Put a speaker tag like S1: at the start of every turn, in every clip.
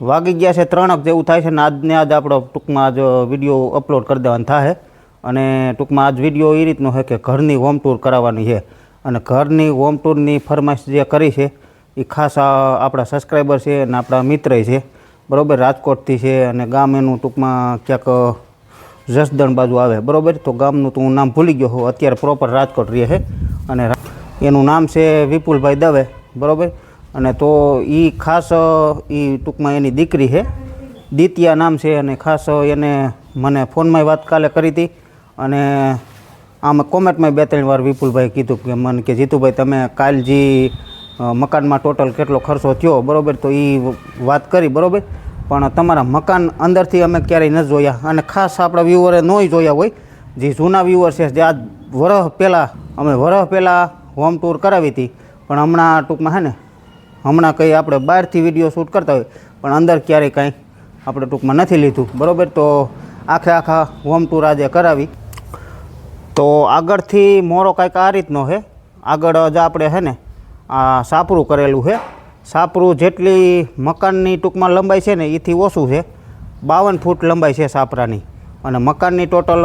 S1: વાગી ગયા છે ત્રણક જેવું થાય છે ને આજને આજ આપણો ટૂંકમાં આજ વીડિયો અપલોડ કરી દેવાનો થાય અને ટૂંકમાં આજ વીડિયો એ રીતનો છે કે ઘરની હોમ ટૂર કરાવવાની છે. અને ઘરની હોમ ટૂરની ફરમાઈશ જે કરી છે એ ખાસ આપણા સબસ્ક્રાઈબર છે અને આપણા મિત્ર છે. બરાબર, રાજકોટથી છે અને ગામ એનું ટૂંકમાં ક્યાંક જસદણ બાજુ આવે. બરાબર, તો ગામનું તો હું નામ ભૂલી ગયો હોઉં. અત્યારે પ્રોપર રાજકોટ રહે છે. અને એનું નામ છે વિપુલભાઈ દવે. બરાબર અને તો એ ખાસ એ ટૂંકમાં એની દીકરી છે. દિત્યા નામ છે અને ખાસ એને મને ફોનમાં વાત કાલે કરી હતી. અને આમ કોમેન્ટમાં બે ત્રણ વાર વિપુલભાઈ કીધું કે મને કે, જીતુભાઈ, તમે કાલ જે મકાનમાં ટોટલ કેટલો ખર્ચો થયો? બરાબર, તો એ વાત કરી, બરાબર. પણ તમારા મકાન અંદરથી અમે ક્યારેય ન જોયા. અને ખાસ આપણા વ્યૂવરે નોય જોયા હોય. જે જૂના વ્યૂવર છે, જે આજ વરહ પહેલાં, અમે વરહ પહેલાં હોમ ટૂર કરાવી હતી. પણ હમણાં ટૂંકમાં હે ને હમણાં કંઈ આપણે બહારથી વીડિયો શૂટ કરતા હોય, પણ અંદર ક્યારેય કાંઈ આપણે ટૂંકમાં નથી લીધું. બરાબર? તો આખે આખા હોમ ટૂર આજે કરાવી. તો આગળથી મોરો કાંઈક આ રીતનો છે આગળ જ આપણે છે ને, આ સાપરું કરેલું છે સાપરું જેટલી મકાનની ટૂંકમાં લંબાઈ છે ને એથી ઓછું છે. બાવન ફૂટ લંબાઈ છે સાપરાની. અને મકાનની ટોટલ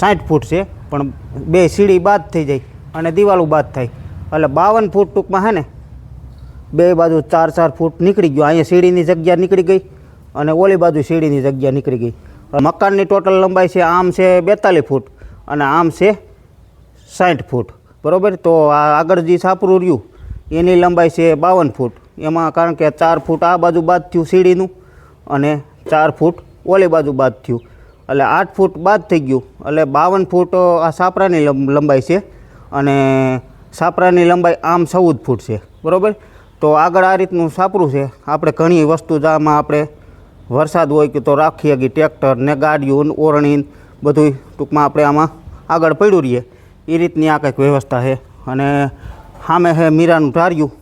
S1: સાઠ ફૂટ છે, પણ બે સીડી બાદ થઈ જાય અને દિવાલું બાદ થાય. એટલે બાવન ફૂટ ટૂંકમાં હે ને બે બાજુ ચાર ચાર ફૂટ નીકળી ગયો. અહીંયા સીડીની જગ્યા નીકળી ગઈ અને ઓલી બાજુ સીડીની જગ્યા નીકળી ગઈ. મકાનની ટોટલ લંબાઈ છે, આમ છે બેતાલીસ ફૂટ અને આમ છે સાઠ ફૂટ. બરાબર? તો આ આગળ જે છાપરું રહ્યું, એની લંબાઈ છે બાવન ફૂટ. એમાં કારણ કે ચાર ફૂટ આ બાજુ બાદ થયું સીડીનું અને ચાર ફૂટ ઓલી બાજુ બાદ થયું. એટલે આઠ ફૂટ બાદ થઈ ગયું. એટલે બાવન ફૂટ આ સાપરાની લંબાઈ છે અને સાપરાની લંબાઈ આમ ચૌદ ફૂટ છે. બરાબર? તો આગળ આ રીતનું સાપરું છે. આપણે ઘણી વસ્તુ જામાં આપણે વરસાદ હોય કે તો રાખી કે ટ્રેક્ટર ને ગાડીઓ ઓરણી બધું ટૂંકમાં આપણે આમાં આગળ પડ્યું રહીએ. એ રીતની આ કંઈક વ્યવસ્થા છે. અને સામે છે મીરાનું ઢાર્યું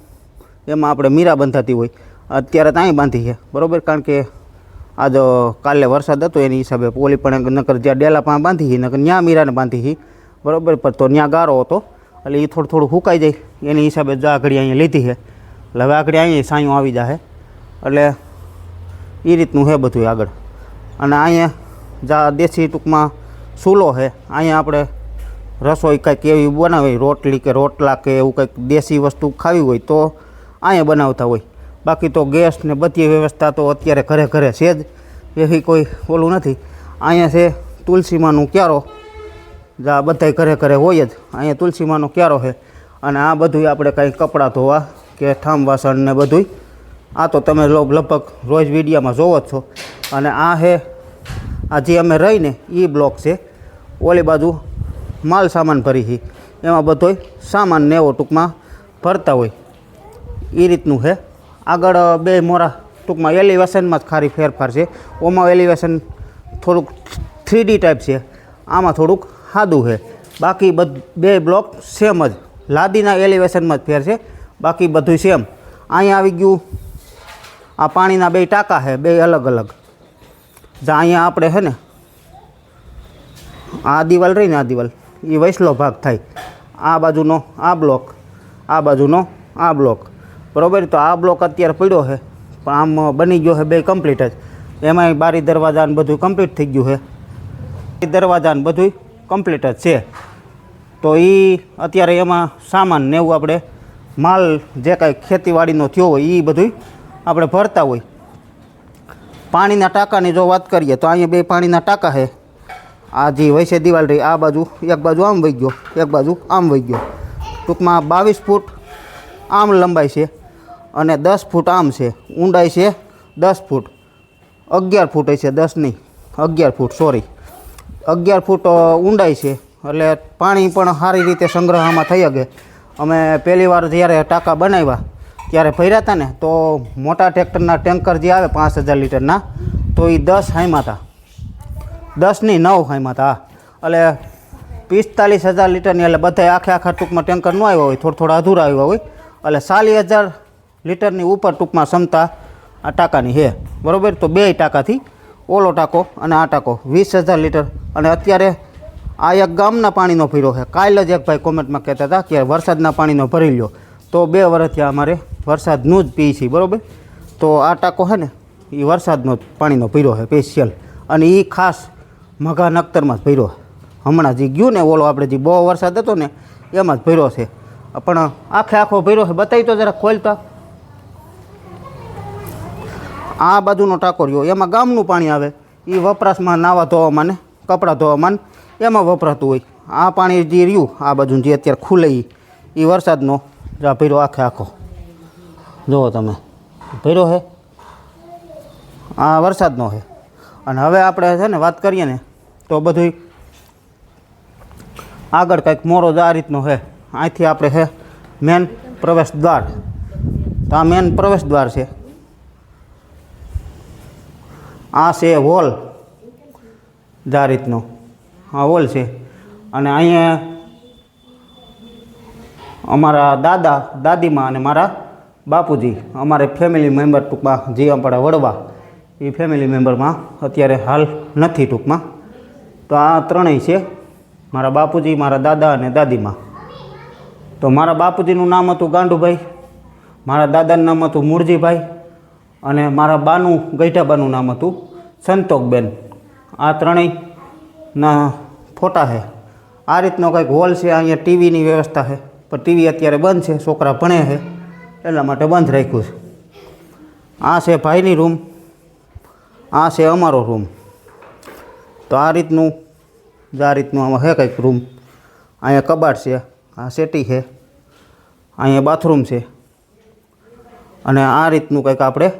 S1: એમાં આપણે મીરા બંધાતી હોય. અત્યારે ત્યાં બાંધી છે. બરાબર? કારણ કે આજ કાલે વરસાદ હતો એની હિસાબે પોલી પણ નકર જ્યાં ડેલા પણ બાંધી હતી નકર ત્યાં મીરાને બાંધી હતી બરાબર? પણ તો ત્યાં ગારો હતો. એટલે એ થોડું થોડું સુકાઈ જાય. એની હિસાબે જા ઘડી અહીંયા લીધી છે. એટલે હવે આગળ અહીંયા સાયું આવી જાય એટલે એ રીતનું છે બધું આગળ. અને અહીંયા જા દેશી ટૂંકમાં ચૂલો છે અહીંયા આપણે રસોઈ કંઈક એવી બનાવી રોટલી કે રોટલા કે એવું કંઈક દેશી વસ્તુ ખાવી હોય તો અહીંયા બનાવતા હોય. બાકી તો ગેસ ને બધી વ્યવસ્થા તો અત્યારે ઘરે ઘરે છે જ. એવી કોઈ ઓલું નથી. અહીંયા છે તુલસીમાંનું ક્યારો. જા બધાય ઘરે ઘરે હોય જ. અહીંયા તુલસીમાંનો ક્યારો છે અને આ બધું આપણે કાંઈ કપડાં ધોવા કે ઠામ વાસણ ને બધુંય. આ તો તમે લોગ, લગભગ રોજ વિડીયામાં જોવો જ છો. અને આ હે, આ જે અમે રહીને એ બ્લોક છે. ઓલી બાજુ માલ સામાન ભરી છે. એમાં બધોય સામાન ને એવો ટૂંકમાં ભરતા હોય. એ રીતનું છે આગળ બે મોરા ટૂંકમાં એલિવેશનમાં જ ખારી ફેરફાર છે. ઓમાં એલિવેશન થોડુંક થ્રીડી ટાઈપ છે. આમાં થોડુંક સાદું છે બાકી બધ, બે બ્લોક સેમ જ. લાદીના એલિવેશનમાં જ ફેર છે. બાકી બધું સેમ અહીંયા આવી ગયું. આ પાણીના બે ટાંકા છે, બે અલગ અલગ. જ્યાં અહીંયા આપણે છે ને, આ દિવાલ રહી ને આ દિવાલ એ વૈસલો ભાગ થાય. આ બાજુનો આ બ્લોક આ બાજુનો આ બ્લોક બરાબર? તો આ બ્લોક અત્યારે પડ્યો છે, પણ આમ બની ગયો છે બે કમ્પ્લીટ જ. એમાંય બારી દરવાજા ને બધું કમ્પ્લીટ થઈ ગયું છે. એ દરવાજા ને બધું કમ્પ્લીટ જ છે. તો એ અત્યારે એમાં સામાન ને એવું આપણે માલ જે કાંઈ ખેતીવાડીનો થયો હોય એ બધું આપણે ભરતા હોય. પાણીના ટાંકાની જો વાત કરીએ, તો અહીંયા બે પાણીના ટાંકા છે. આ જે વૈસે દિવાલ રહી, આ બાજુ, એક બાજુ આમ વહી ગયો, એક બાજુ આમ વહી ગયો. ટૂંકમાં બાવીસ ફૂટ આમ લંબાઈ છે અને દસ ફૂટ આમ છે. ઊંડાઈ છે દસ ફૂટ. અગિયાર ફૂટ છે દસ નહીં, અગિયાર ફૂટ, સોરી. અગિયાર ફૂટ ઊંડાઈ છે. એટલે પાણી પણ સારી રીતે સંગ્રહમાં થઈ શકે. અમે પહેલી વાર જ્યારે ટાંકા બનાવ્યા, ત્યારે ભર્યા હતા ને, તો મોટા ટ્રેક્ટરના ટેન્કર જે આવે પાંચ હજાર લીટરના, તો એ દસ હાઈમાં હતા. દસની નવ હાઈમાં હતા. એટલે પિસ્તાલીસ હજાર લીટરની, એટલે બધા આખે આખા ટૂંકમાં ટેન્કર ન આવ્યા હોય, થોડા થોડા અધૂરા આવ્યા હોય. એટલે ચાલીસ હજાર લીટરની ઉપર ટૂંકમાં ક્ષમતા આ ટાંકાની છે. બરાબર? તો બે ટાંકાથી ઓલો ટાંકો અને આ ટાંકો, વીસ હજાર લીટર. અને અત્યારે આ એક ગામના પાણીનો ભર્યો છે. કાલે જ એક ભાઈ કોમેન્ટમાં કહેતા હતા કે વરસાદના પાણીનો ભરી લ્યો. તો બે વર્ષથી અમારે વરસાદનું જ પી છીએ બરાબર? તો આ ટાંકો છે ને એ વરસાદનો જ પાણીનો ભર્યો છે સ્પેશિયલ અને એ ખાસ મઘા નક્તરમાં જ ભર્યો હમણાં જે ગયું ને ઓલો આપણે જે બહુ વરસાદ હતો ને, એમાં જ ભર્યો છે. પણ આખે આખો ભર્યો છે, બતાવી તો જરા ખોલતા. આ બાજુનો ટાંકો એમાં ગામનું પાણી આવે. એ વપરાશમાં નાવા ધોવામાં ને, કપડાં ધોવામાં એમાં વપરાતું હોય. આ પાણી જે રહ્યું, આ બાજુ જે અત્યારે ખુલે એ વરસાદનો ભીરો આખે આખો. જુઓ તમે ભીરો છે આ વરસાદનો છે અને હવે આપણે છે ને વાત કરીએ ને, તો બધું આગળ કંઈક મોરો આ રીતનો છે અહીંથી આપણે છે મેન પ્રવેશ દ્વાર. તો આ મેન પ્રવેશ દ્વાર છે. આ છે હોલ જ રીતનો. આ હોલ છે. અને અહીંયા અમારા દાદા, દાદીમાં અને મારા બાપુજી, અમારે ફેમિલી મેમ્બર ટૂંકમાં જે આપણે વડવા. એ ફેમિલી મેમ્બરમાં અત્યારે હાલ નથી ટૂંકમાં. તો આ ત્રણેય છે, મારા બાપુજી, મારા દાદા અને દાદીમાં. તો મારા બાપુજીનું નામ હતું ગાંડુભાઈ, મારા દાદાનું નામ હતું મૂળજીભાઈ, અને મારા બાનું, ગઈઠાબાનું નામ હતું સંતોકબેન. આ ત્રણેયના ફોટા છે. આ રીતનો કંઈક હોલ છે, અહીંયા ટીવીની વ્યવસ્થા છે. પણ ટીવી અત્યારે બંધ છે, છોકરા ભણે છે, એટલા માટે બંધ રાખ્યું છે. આ છે ભાઈની રૂમ, આ છે અમારો રૂમ. તો આ રીતનું, જ આ રીતનું આમાં છે કંઈક રૂમ. અહીંયા કબાટ છે, આ સેટી છે, અહીંયા બાથરૂમ છે. અને આ રીતનું કંઈક આપણે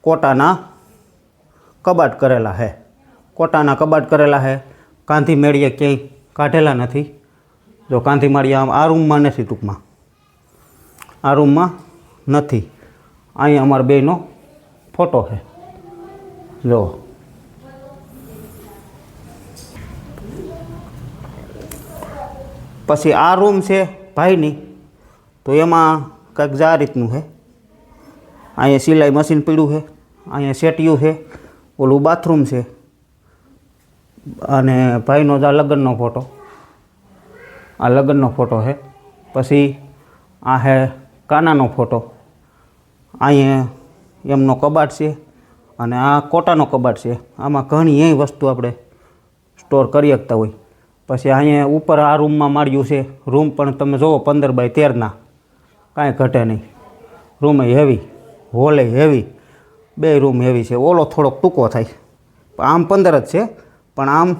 S1: કોટાના કબાટ કરેલા છે. કોટાના કબાટ કરેલા છે કાંધી મેળીએ ક્યાંય કાઢેલા નથી. જો કાંધી માળીએ આમ આ રૂમમાં નથી ટૂંકમાં. આ રૂમમાં નથી. અહીંયા અમારા બેનો ફોટો છે. જો. પછી આ રૂમ છે ભાઈની. તો એમાં કંઈક જ આ રીતનું છે. અહીંયા સિલાઈ મશીન પીડ્યું છે. અહીંયા સેટિયું છે. ઓલું બાથરૂમ છે. અને ભાઈનો જ આ લગ્નનો ફોટો. આ લગ્નનો ફોટો છે પછી આ હે કાનાનો ફોટો. અહીંયા એમનો કબાટ છે અને આ કોટાનો કબાટ છે. આમાં ઘણી એ વસ્તુ આપણે સ્ટોર કરી શકતા હોય. પછી અહીંયા ઉપર આ રૂમમાં માળ્યું છે. રૂમ પણ તમે જુઓ પંદર બાય તેરના. કાંઈ ઘટે નહીં. રૂમ હેવી હોલે હેવી બે રૂમ હેવી છે. ઓલો થોડોક ટૂંકો થાય. આમ પંદર જ છે. પણ આમ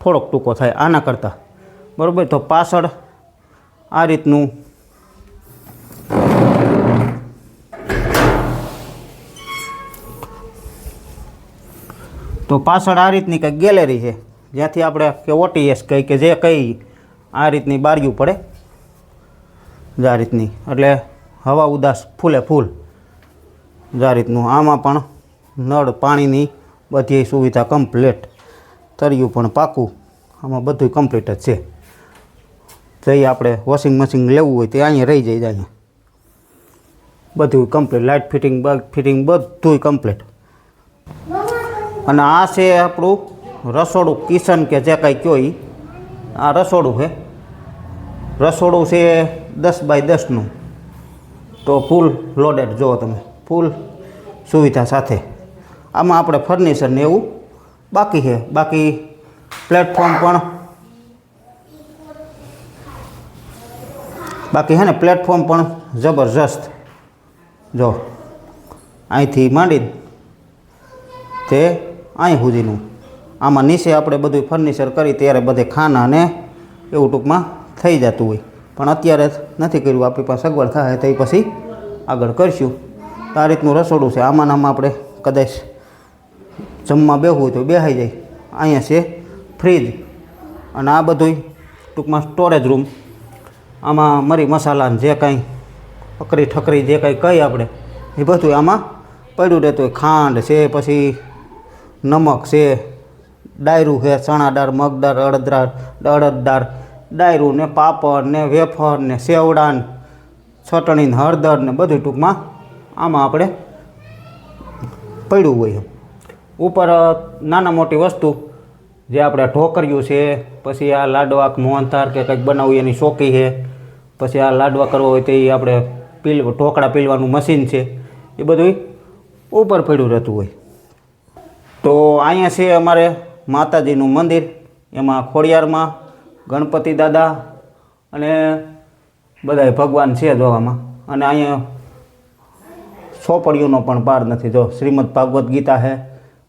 S1: થોડોક ટૂંકો થાય, આના કરતાં. બરાબર? તો પાછળ આ રીતનું તો પાછળ આ રીતની કંઈક ગેલેરી છે, જ્યાંથી આપણે કે ઓટીએસ કહી કે જે કંઈ આ રીતની બારીઓ પડે. જ આ રીતની. એટલે હવા ઉદાસ ફૂલે ફૂલ. જ આ રીતનું. આમાં પણ નળ પાણીની બધી સુવિધા કમ્પ્લીટ. તરિયું પણ પાકું. આમાં બધું કમ્પ્લીટ જ છે. જઈ આપણે વોશિંગ મશીન લેવું હોય તે અહીંયા રહી જાય અહીંયા. બધું કમ્પ્લીટ લાઇટ ફિટિંગ બગ ફિટિંગ બધું કમ્પ્લીટ અને આ છે આપણું રસોડું કિચન કે જે કાંઈ કયો આ રસોડું છે. રસોડું છે દસ બાય દસનું. તો ફૂલ લોડેડ જુઓ તમે. ફૂલ સુવિધા સાથે. આમાં આપણે ફર્નિચર ને એવું બાકી છે. બાકી પ્લેટફોર્મ પણ બાકી છે ને પ્લેટફોર્મ પણ જબરજસ્ત. જો, અહીંથી માંડીને તે અહીં સુધીનું આમાં નીચે આપણે બધું ફર્નિચર કરી, ત્યારે બધે ખાના અને એવું ટૂંકમાં થઈ જતું હોય. પણ અત્યારે નથી કર્યું, આપણી પાસે સગવડ થાય તો પછી આગળ કરશું. તો આ રીતનું રસોડું છે. આમાં આમાં આપણે કદાચ જમવા બેહવું તો બેહાઈ જાય. અહીંયા છે ફ્રીજ અને આ બધું ટૂંકમાં સ્ટોરેજ રૂમ. આમાં મરી મસાલા જે કાંઈ અકરી ઠકરી જે કાંઈ કહી આપણે, એ બધું આમાં પડ્યું રહેતું હોય. ખાંડ છે, પછી નમક છે, ડાયરું છે ચણા દાળ મગદાળ અડદદાળ અડદદાળ, ડાયરું ને પાપડ ને વેફર ને સેવડા ને ચટણી ને હળદર ને બધું ટૂંકમાં આમાં આપણે પડ્યું હોય ઉપર નાના મોટી વસ્તુ, જે આપણે ઢોકર્યું છે, પછી આ લાડવા મોહનથાર કે કંઈક બનાવવું એની ચોકી છે, પછી આ લાડવા કરવા હોય તો આપણે પીલ, ઢોકળા પીલવાનું મશીન છે, એ બધું ઉપર પડ્યું રહેતું હોય. તો અહીંયા છે અમારે માતાજીનું મંદિર, એમાં ખોડિયારમાં ગણપતિ દાદા અને બધાય ભગવાન છે જોવામાં અને અહીંયા સોપડીઓનો પણ પાર નથી, જો શ્રીમદ ભાગવત ગીતા છે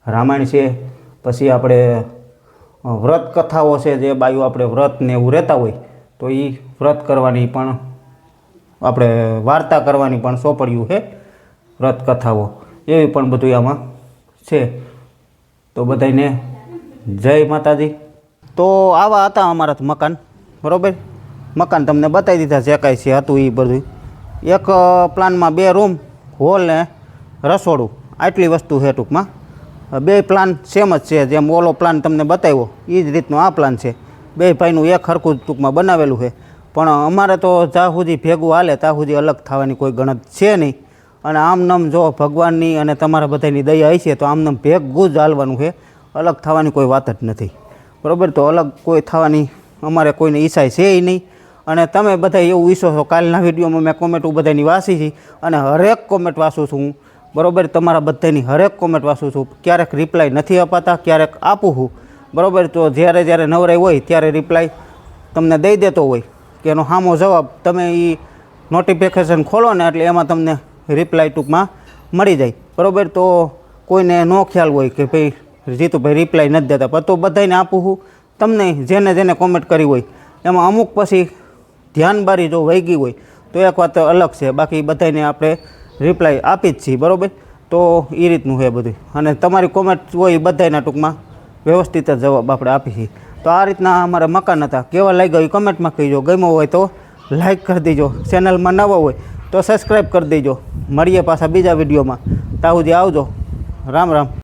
S1: રામાયણ છે, પછી આપણે વ્રત કથાઓ છે, જે બાયું આપણે વ્રત ને એવું રહેતા હોય, તો એ વ્રત કરવાની પણ આપણે વાર્તા કરવાની પણ સોંપડ્યું છે વ્રત કથાઓ એવી પણ બધું આમાં છે. તો બધાને જય માતાજી. તો આવા હતા અમારા મકાન, બરાબર? મકાન તમને બતાવી દીધા જે કાંઈ છે, હતું એ બધું. એક પ્લાનમાં બે રૂમ, હોલ ને રસોડું, આટલી વસ્તુ છે ટૂંકમાં. બે પ્લાન સેમ જ છે, જેમ ઓલો પ્લાન તમને બતાવ્યો એ જ રીતનો આ પ્લાન છે. બે ભાઈનું એક હરખું ટૂંકમાં બનાવેલું છે. પણ અમારે તો જ્યાં સુધી ભેગું હાલે ત્યાં સુધી અલગ થવાની કોઈ ગણત છે નહીં. અને આમ જો ભગવાનની અને તમારા બધાની દયા હશે, તો આમ ભેગું જ હાલવાનું છે. અલગ થવાની કોઈ વાત જ નથી. બરાબર? તો અલગ કોઈ થવાની અમારે કોઈને ઈચ્છાય છે નહીં. અને તમે બધા એવું ઈચ્છો છો, કાલના વિડીયોમાં મેં કોમેન્ટ બધાની વાંચી છે. અને હરેક કોમેન્ટ વાંચું છું હું. બરાબર? તમારા બધાની હરેક કોમેન્ટ વાંચું છું. ક્યારેક રિપ્લાય નથી અપાતા, ક્યારેક આપું છું. બરાબર? તો જ્યારે જ્યારે નવરાઈ હોય ત્યારે રિપ્લાય તમને દઈ દેતો હોય. કે એનો સામો જવાબ તમે એ નોટિફિકેશન ખોલો ને એટલે એમાં તમને રિપ્લાય ટૂંકમાં મળી જાય. બરાબર? તો કોઈને નો ખ્યાલ હોય કે ભાઈ, જીતુભાઈ રિપ્લાય નથી દેતા. પણ તો બધાને આપું છું. તમને જેને જેને કોમેન્ટ કરી હોય. એમાં અમુક પછી ધ્યાન બારી જો વહી ગઈ હોય, તો એક વાત અલગ છે. બાકી બધાને આપણે રિપ્લાય આપી જ છીએ, બરાબર? તો એ રીતનું છે બધું. અને તમારી કોમેન્ટ હોય એ બધાના ટૂંકમાં વ્યવસ્થિત જ જવાબ આપણે આપી છીએ. તો આ રીતના અમારા મકાન હતા. કેવા લાગ્યો એ કમેન્ટમાં કહીજો. ગમ્યો હોય તો લાઈક કરી દેજો. ચેનલમાં નવા હોય તો સબસ્ક્રાઈબ કરી દેજો. મળીએ પાછા બીજા વિડીયોમાં. ત્યાં સુધી આવજો. રામ રામ.